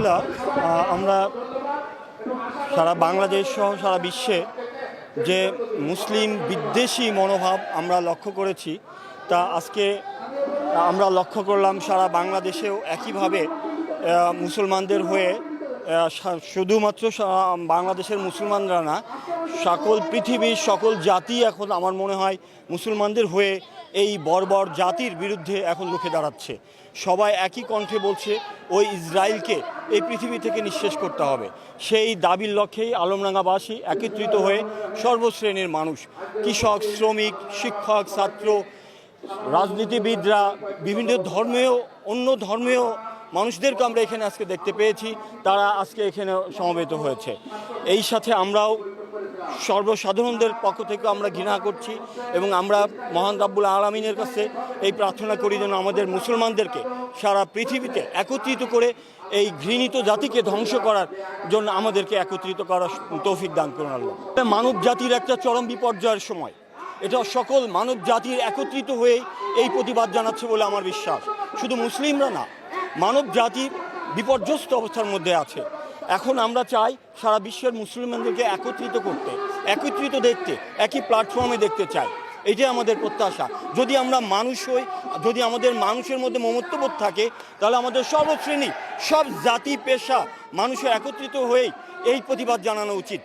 আলহামদুলিল্লাহ আমরা সারা বাংলাদেশ সহ সারা বিশ্বে যে মুসলিম বিদ্বেষী মনোভাব আমরা লক্ষ্য করেছি, তা আজকে আমরা লক্ষ্য করলাম সারা বাংলাদেশেও একইভাবে মুসলমানদের হয়ে শুধুমাত্র বাংলাদেশের মুসলমানরা না, সকল পৃথিবীর সকল জাতি এখন আমার মনে হয় মুসলমানদের হয়ে এই বর্বর জাতির বিরুদ্ধে এখন রুখে দাঁড়াচ্ছে। সবাই একই কণ্ঠে বলছে, ওই ইসরায়েলকে এই পৃথিবী থেকে নিঃশেষ করতে হবে। সেই দাবির লক্ষ্যেই আলমডাঙ্গাবাসী একত্রিত হয়ে সর্বশ্রেণীর মানুষ, কৃষক, শ্রমিক, শিক্ষক, ছাত্র, রাজনীতিবিদরা, বিভিন্ন ধর্মেও, অন্য ধর্মেও মানুষদেরকে আমরা এখানে আজকে দেখতে পেয়েছি, তারা আজকে এখানে সমবেত হয়েছে। এই সাথে আমরাও সর্বসাধারণদের পক্ষ থেকে আমরা ঘৃণা করছি এবং আমরা মহান রাব্বুল আলমিনের কাছে এই প্রার্থনা করি যেন আমাদের মুসলমানদেরকে সারা পৃথিবীতে একত্রিত করে এই ঘৃণিত জাতিকে ধ্বংস করার জন্য আমাদেরকে একত্রিত করার তৌফিক দান করুন আল্লাহ। মানব জাতির একটা চরম বিপর্যয়ের সময়। এটা সকল মানব জাতির একত্রিত হয়েই এই প্রতিবাদ জানাচ্ছে বলে আমার বিশ্বাস। শুধু মুসলিমরা না মানব জাতির বিপর্যস্ত অবস্থার মধ্যে আছে। এখন আমরা চাই সারা বিশ্বের মুসলমানদেরকে একত্রিত করতে, একত্রিত দেখতে, একই প্ল্যাটফর্মে দেখতে চাই। এটাই আমাদের প্রত্যাশা। যদি আমরা মানুষ হই, যদি আমাদের মানুষের মধ্যে মমত্ববোধ থাকে, তাহলে আমাদের সর্বশ্রেণী, সব জাতি, পেশা মানুষের একত্রিত হয়েই এই প্রতিবাদ জানানো উচিত।